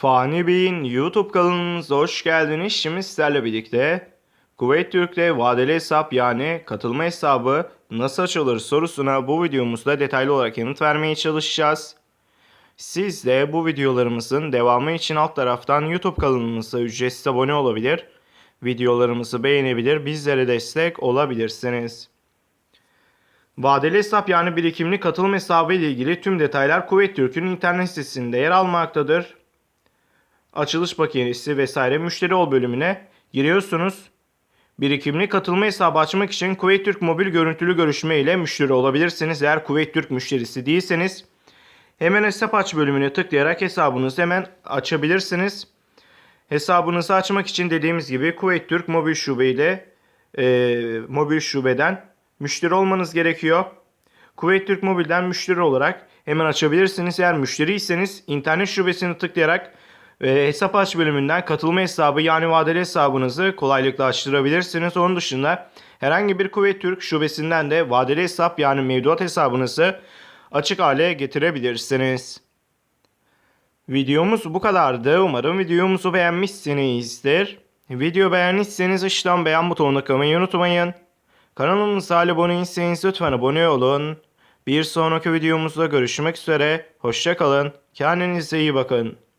Fani Bey'in YouTube kanalımıza hoş geldiniz. Şimdi sizlerle birlikte Kuveyt Türk'te vadeli hesap yani katılma hesabı nasıl açılır sorusuna bu videomuzda detaylı olarak yanıt vermeye çalışacağız. Siz de bu videolarımızın devamı için alt taraftan YouTube kanalımıza ücretsiz abone olabilir, videolarımızı beğenebilir, bizlere destek olabilirsiniz. Vadeli hesap yani birikimli katılım hesabı ile ilgili tüm detaylar Kuveyt Türk'ün internet sitesinde yer almaktadır. Açılış paketisi vesaire müşteri ol bölümüne giriyorsunuz. Birikimli katılma hesabı açmak için Kuveyt Türk mobil görüntülü görüşme ile müşteri olabilirsiniz. Eğer Kuveyt Türk müşterisi değilseniz hemen hesap aç bölümüne tıklayarak hesabınızı hemen açabilirsiniz. Hesabınızı açmak için dediğimiz gibi Kuveyt Türk mobil şube ile e, mobil şubeden müşteri olmanız gerekiyor. Kuveyt Türk Mobil'den müşteri olarak hemen açabilirsiniz. Eğer müşteriyseniz internet şubesini tıklayarak e, hesap aç bölümünden katılma hesabı yani vadeli hesabınızı kolaylıkla açtırabilirsiniz. Onun dışında herhangi bir Kuveyt Türk şubesinden de vadeli hesap yani mevduat hesabınızı açık hale getirebilirsiniz. Videomuz bu kadardı. Umarım videomuzu beğenmişsinizdir. Video beğendiyseniz aşağıdan beğen butonuna kılmayı unutmayın. Kanalımıza abone değilseniz lütfen abone olun. Bir sonraki videomuzda görüşmek üzere. Hoşçakalın. Kendinize iyi bakın.